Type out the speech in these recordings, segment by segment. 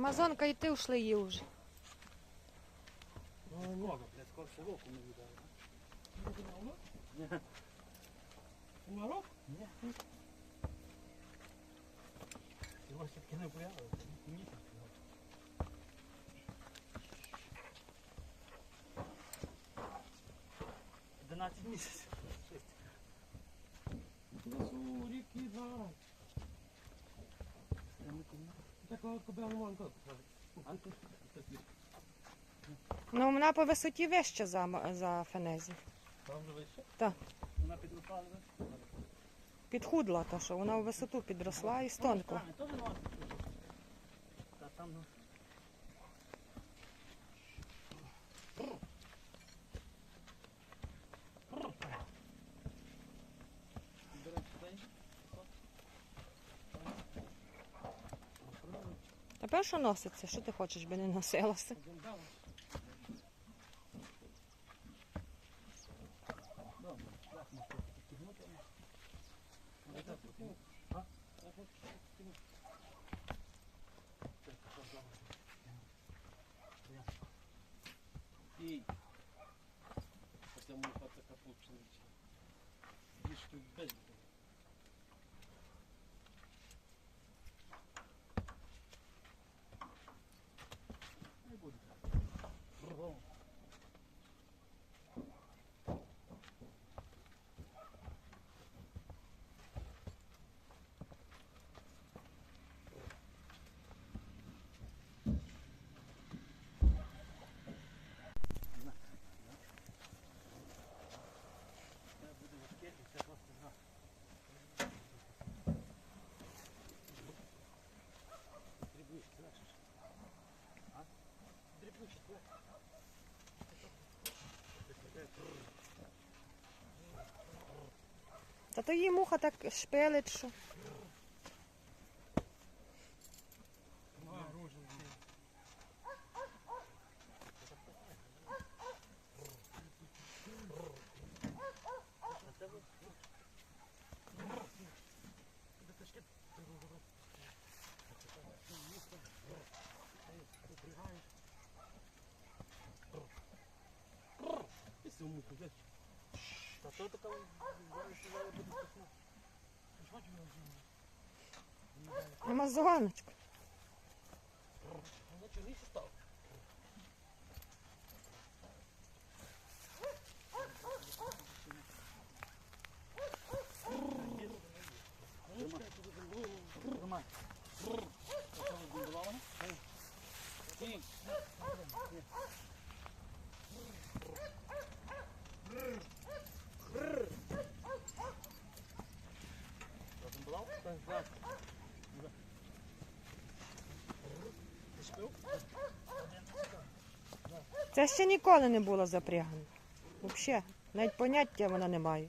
Амазонка і ти ушли її вже. Ну, ні. Блядь, скорше року не віддали. Ні. На рок? Ні. Його ще таки не появилося. Місяць. Одинадцять місяців. Ну, вона по висоті вища за, за фенезі. Там вже вище? Так. Вона підросла. Підхудла, та що вона у висоту підросла і стонкла. Теж нема. Та там ну. Тепер що носиться? Що ти хочеш, би не носилося? І Хоча муха така получилася. Бішки без. Не буде. Бро. Це буде важке, і це просто на. Дрібніше, легше. ж. А? Дрібніше, легше. Та то її муха так шпилить, що. Амазоночка. Thank you. Це ще ніколи не було запрягано. Взагалі, навіть поняття вона не має.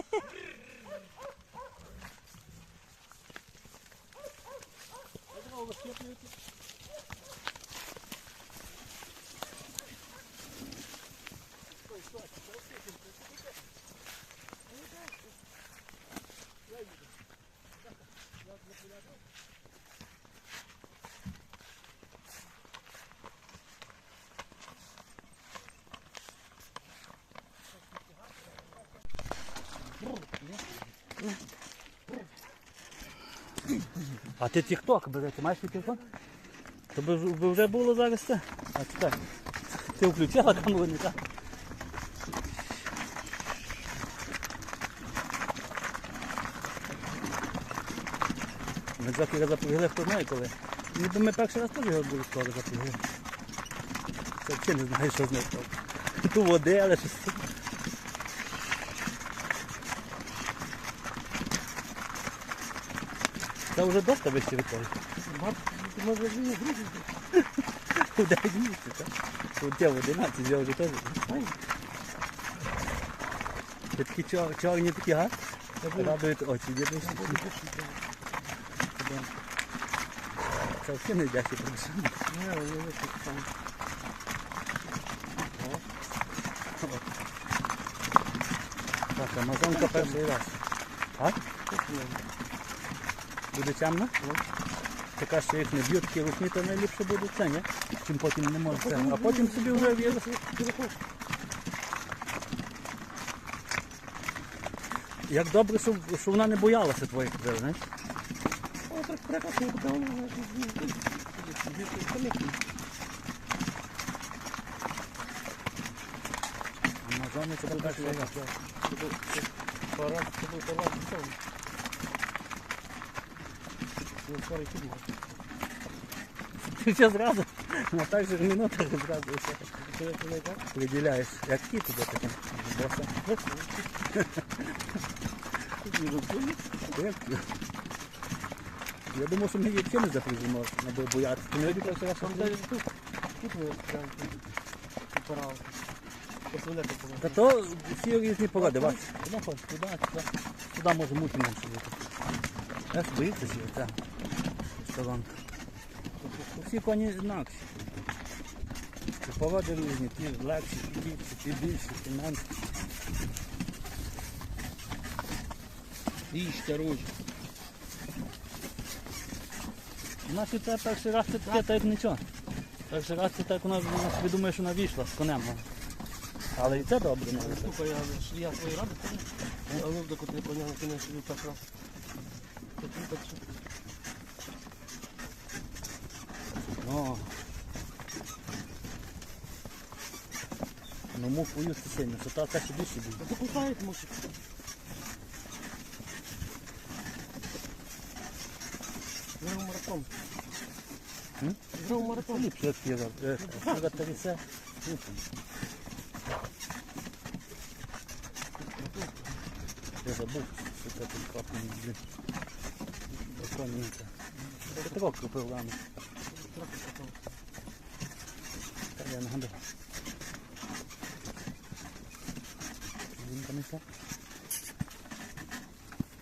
А ти тік-ток бере, ти маєш свій телефон? То би, вже- було зараз це. А чекай. Ти включила камеру, не так? Ми завтра запрягли хто знає коли. Ніби ми перший раз теж його були скоро запрягли. Це взагалі не знаю, що з ним. Ту води, але щось. Це вже доста від того. Може, він грузить. У 9 місяців, так? У тебе 11, я вже теж. Ти такі чор- чорні такі, га? Радують очі, дідусь. Це взагалі не дячі прийшли. Ні, вони не там. Так, Амазонка перший раз. А? Буде темно? Така, що їх не б'ють, такі рухні, то найліпше буде це, ні? Чим потім не може це. А потім собі вже в'їдеш. Як добре, що, що вона не боялася твоїх крил, знаєш? Амазони це буде. Пора, це був пора Ну, скоро кіно. Ти все зразу на так же минутах зразу все так? виділяєш. Як кіт туди таким. Боса. Я думав, що її взагалі не запряжемо, треба боятися. Ти не видів перший раз, що Там тут. Тут ми прям пора. Посвинити Та то всі різні породи, бач. Туди може мути менше бути. Я боїться ще оця сторонка. Всі коні інакші. Ці породи різні, ті легші, ті більші, ті більші, ті менші. Їжте ручку. У нас і це перший раз це таке, так як нічого. Перший раз це так вона, вона собі думає, що вона вийшла з конем. Але і це добре навіть. Слухай, я я свої ради помню. А ну, ти поняв, ти не собі так раз. Ну, так що. О. Ну мух боюся сильно, що та ще більше буде. Кусаєш, мусить. Знову марафон. Знову марафон. Ліпше як є. Зараз трясе. Ну. Я забув, що це тут капнув, блін. Законненько. Петрок купив рано. Та я нагадав. Він там?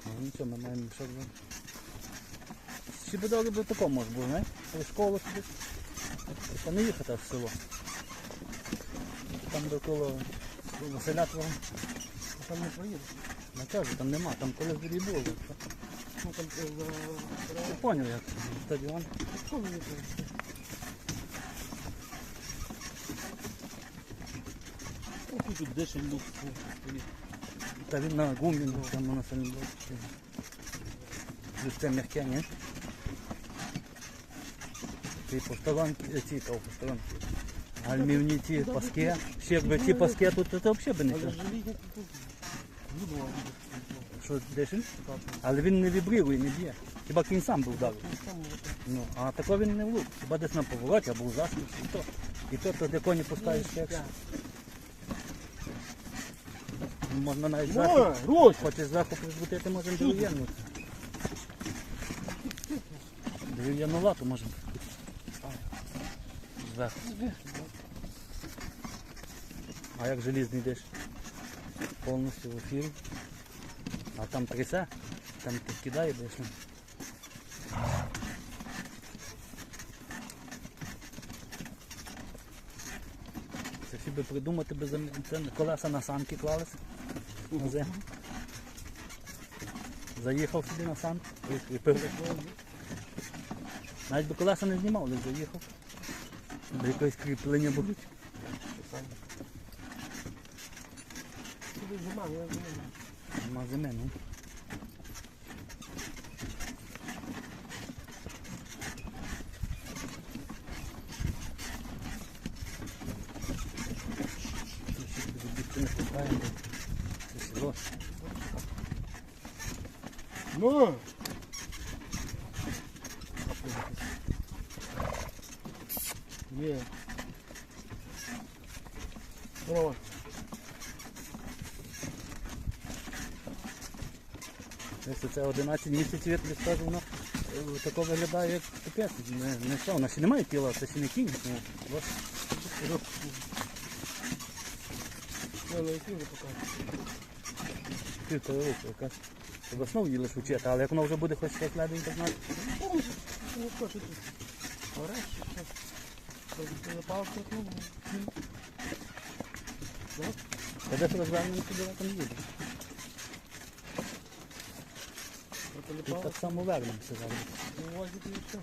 Ну нічого, ми маємо. Ще би добре би такому може було, не? Коли школу сюди. Та не їхати в село. Там довкола Василя твого. Там не проїдеш. Не кажу, там нема, там колись було. Ну там е. Ти поняв як стадіон. Що мені це? Ох, і тут дешеві люк. Та він на гумі, ну, там воно самі було. Плюс це м'яке, ні? Ті поштованки, е, ті кого поштованки. Гальмівні ті паски. Ще якби ті паски тут, то, то взагалі би не Але це. желізні тут. Люблю. Що дешин? Але він не вібрирує, не б'є. Хіба кінь сам був вдав. Ну, а тако він не влуп. Хіба десь на повороті або у засміці. І то, і то, то де коні пускаєш кекс. Можна навіть Русь! Хочеш зверху призбутити, можемо дерев'яну. Дерев'яну лату можемо. Зверху. А як желізний йдеш? Повністю в ефір. А там трясе, там ти кидає будеш. ну. Це всі би придумати би зам- колеса на санки клалися. На землю. Заїхав собі на санки, прикріпив. Навіть би колеса не знімав, лише заїхав. До якогось кріплення будуть. Тут зима, я знаю. Нема зими, ну. Ще бігти не хватає, це село. Ну! Є. Здорово. Якщо це 11 місяців, я тобі скажу, воно е, тако виглядає як капець. Не, не що, вона ще не має тіла, це ще не кінь. Ну, ось. Я на ефірі покажу. Півтора року якась. В основу її лише вчити, але як вона вже буде хоч як леденько знати. Ну що, що тут? Ореш, що? Запав ну, Я десь розвернемо сюди, там їде. І так само вернемося зараз. і. Там,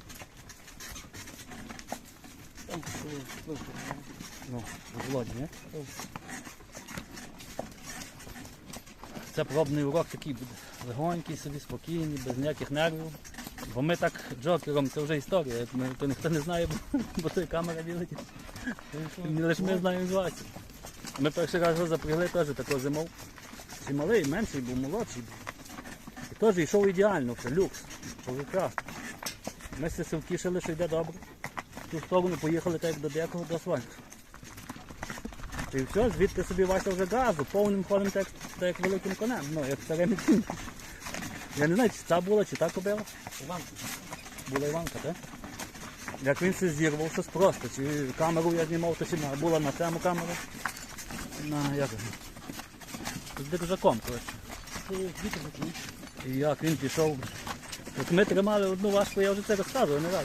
Ну, у Володі, ні? ну, Це пробний урок такий буде. Легонький собі, спокійний, без ніяких нервів. Бо ми так джокером, це вже історія. То ніхто не знає, бо, бо той камера вілить. Лише ми знаємо звати. Ми перший раз його запрягли теж такого зимов. Чи малий, менший був, молодший був. Теж йшов ідеально, все, люкс, прекрасно. Ми все се втішили, що йде добре. Ту сторону поїхали так до декого до асфальту. І все, звідти собі Вася вже газу, повним ходом, так, так як великим конем, ну, як старим. Я не знаю, чи ця була, чи та кобила. Іван, Була Іванка, так? Як він це зірвав, щось просто. Чи камеру я знімав, то чи була на цьому камера. На як? З держаком, коротше. ти діти закінчиш. І як він пішов. От ми тримали одну важку, я вже це розказував не раз.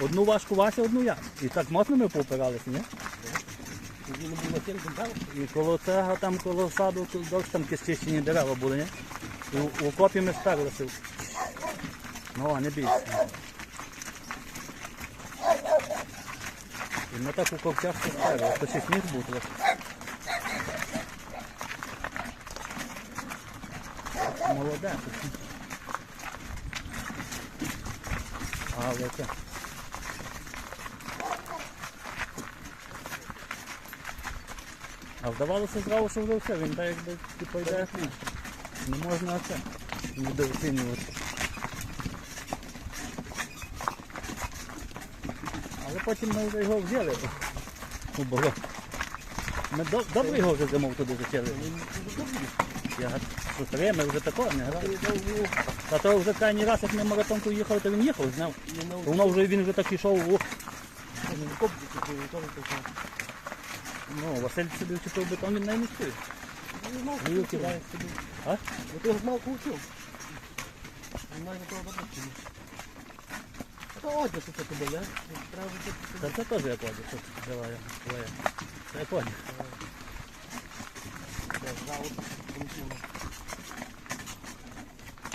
Одну важку Вася, одну я. І так моцно ми поупиралися, ні? І коло цього, там коло саду, дощ там кистичні дерева були, ні? І у, окопі ми сперлися. Ну, а не бійся. І ми так у ковчах сперли, то ще сніг був трохи. Молоде. Але це. А вдавалося зразу, що вже все, він так якби типу йде. Не можна це недооцінювати. Але потім ми вже його взяли у болото. Ми до- добре його вже зимов туди зачали. Я старе, ми вже такого не грали. Та то вже крайній раз, як ми маратонку їхали, то він їхав, знав. Я воно вже він вже так ішов. Ну, Василь собі вчепив бетон, він не стоїть. Ну, що кидає собі. А? Ну, ти мав купив. Він навіть того добре чи ні. Та одяг це тобі, вже Та це теж як одяг, що твоє. Це як одяг.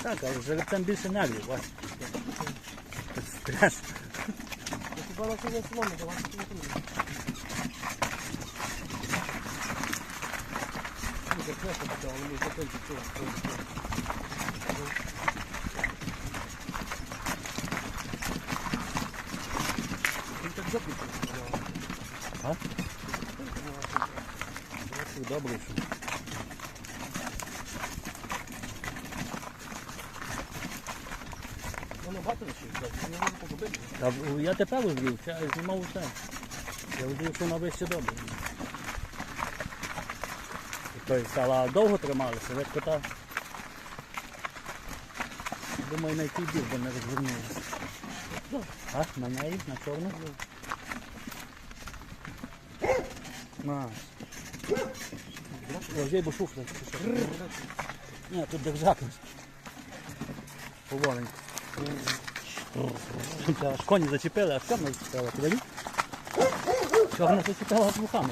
Так, але жеребцем більше нервів, Вась. Це Стрес. Я хіба на цьому село не давати не треба. Ну, це просто таке, але ми запинки цього. Він так запитав. А? Ось Добре, що. Воно бачили, що це? Не можу погубити. Та я тепер взвів, я знімав усе. Я взвів, що вона вище добре. Стала довго трималися, ви кота. Думаю, на який біг, бо не розвернулися. А, на неї, на чорну? На. Ложи, бо шуфля. Ні, тут держак. Поволенько. Аж коні зачепили, аж чорна зачепила. Бачиш? Чорна зачепила аж вухами.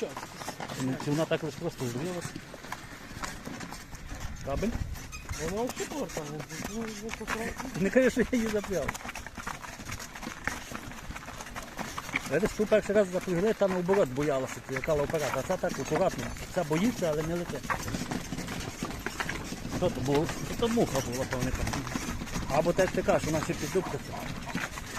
Це? Ну, Чи вона так лише просто зрілася? Кабель? Воно взагалі повертає. Ну, ну, посилає. Не кажеш, що я її запряв. Видиш, ту перший раз запрягли, та наоборот боялася, яка оператор. А ця так акуратно. Ця боїться, але не летить. Що то було? Це муха була, певника. Або так ти кажеш, вона ще піддубкаться.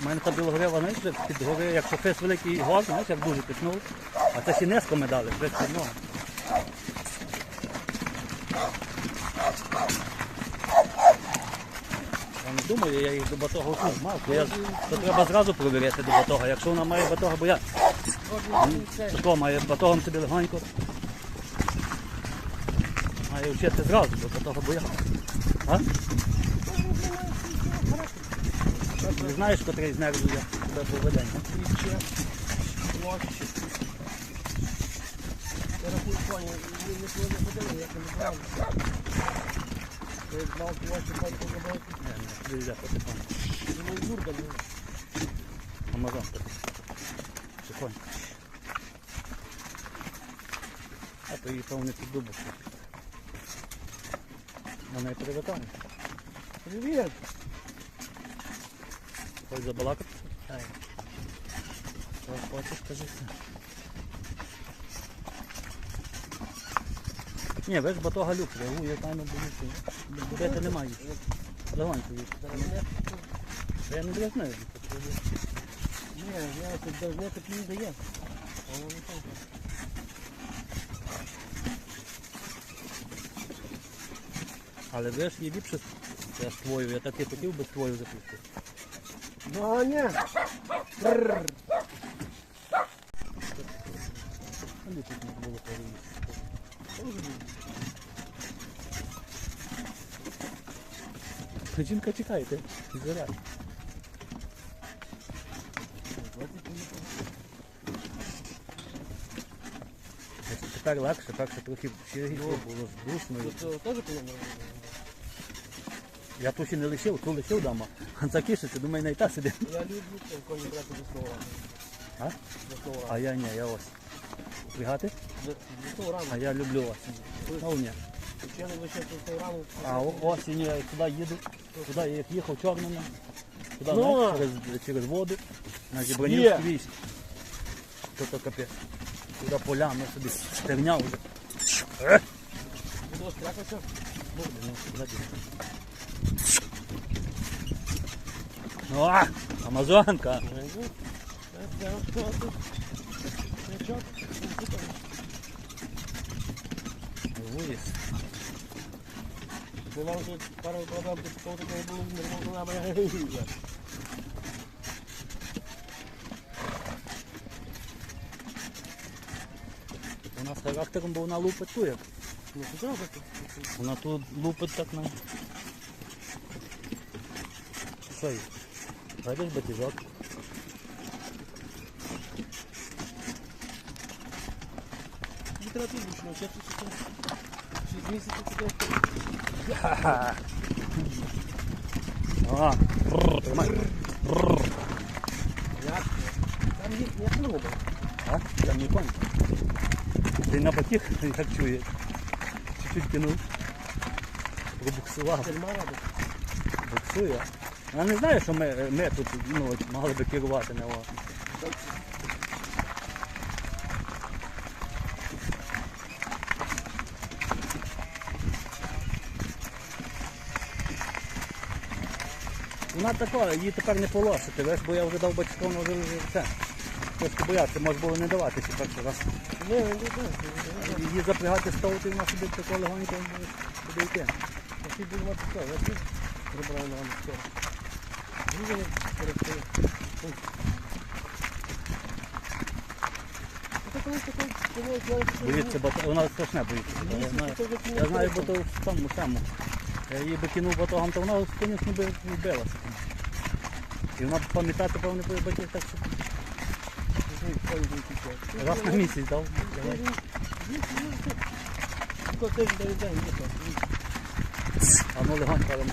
У мене та білогрива, знаєш, під гори, якщо фес великий гор, знаєш, як дуже піснув. А це низько ми дали, без під ногу. Я не думаю, я їх до батога тут мав. то Я, то треба зразу провіряти до батога. Якщо вона має батога, бо я тако має батогом собі легонько. Має вчити зразу, бо батога боя. А? Не знаєш, котрий з нервів я тебе поведе. І ще. Я рахую коні, не ходили, як не так побудовувати. Не, не, йде потихоньку. Ну, Юрка, ну, Амазонка. Тихонько. А то її певне під дубу. Вона і привикає. привіт. Хоч забалакати. Що хочеш, кажи. Ні, ви ж батога люк, реагує, там не боюся. Бити немає. Легонько їх. Я не дразную. Ні, я тут давно так не дає. Але ви ж є ліпше я з твою, я так і хотів би твою запустити. Ну, переїсти? Жінка чекайте, заряд. Тепер легше, перше трохи ще гірше було здушно. Тут е, теж повинно Я ще не лишив, ту лишив дома. А це кишиться, думаю, не та сидить. Я люблю коні брати до свого А? До свого А я ні, я ось. Пригати? До до свого А я люблю ось. Ну ні. Лише до свого рано. А о- осінь я туди їду, туди я як їхав чорному, туди Ну. знаєш, через, через воду, на Є. Зібранівський військ. То то капець. Туди поля, ми собі стерня вже. Е! Буду стрякатися. Буде, ну, гляди. Ну, а, Амазонка. Ну, нам тут пару до такого такого було нормально нами. Вона з характером, бо вона лупить ту як. Ну, що робити? Вона тут лупить так на. Що їй? Бачиш батіжок? Літературу вчимо, ще тут читав. Шість місяців читав. А, бррр, тримай. Бррр. Як? Там їх не много. А? Там не конь. Ти на потіх, як чує. Чуть-чуть кинув. Пробуксував. Тельма робить. Вона не знає, що ми, ми тут ну, мали би керувати не о. Вона така, її тепер не полошити, веш, бо я вже дав батькам вже вже це. Трошки боятися, може було не давати ще перший раз. Її запрягати стовти, вона собі тако легонько буде йти. Ти будемо я тут прибрав нам вчора. Боїться, бо вона страшне боїться. Я знаю, бо то в тому самому. Я її би кинув батогом, то вона, звісно, би вбилася. І вона пам'ятати, певно, би батьків так, що раз на місяць дав. Давай. А ну легонько, але не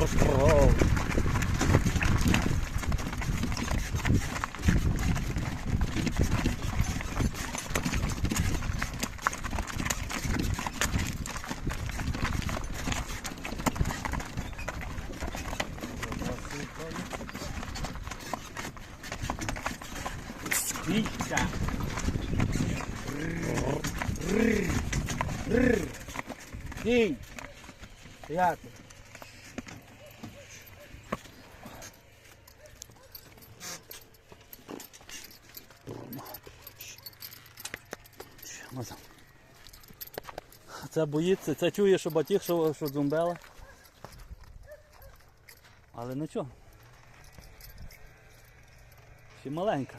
те. Розпоров. Вітя. Кінь. Як? Маза. Це боїться, це чує, що батіг, що, що дзумбела. Але ну нічого. Ще маленька.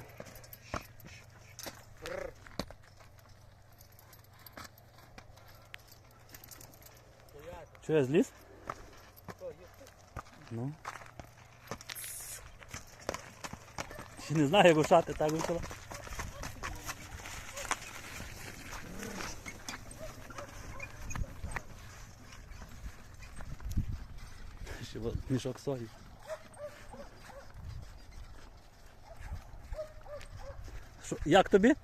Що я зліз? Ну. Ще не знаю, як ушати, так вийшло. Мішок сої. Що, як тобі?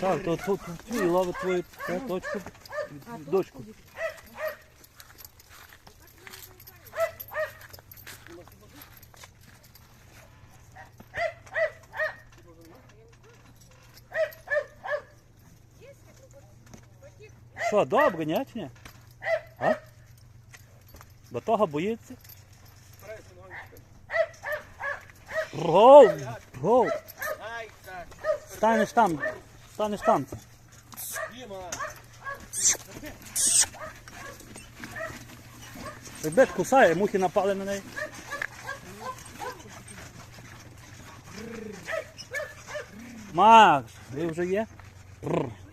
Так, тут ловить твою точку. Дочку. Що, добре, ні? А? До того боїться? Ров! Ров! Станеш там, станеш там. Ребят кусає, мухи напали на неї. Макс, ви вже є? Бррр.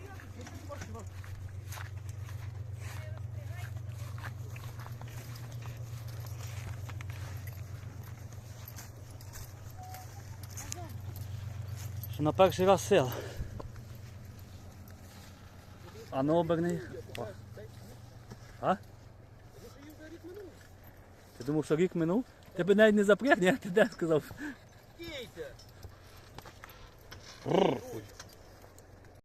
На перший раз сил. А ну оберни. О. А? Ти думав, що рік минув? Тебе навіть не запрягне, ні? Ти де сказав? Стійте.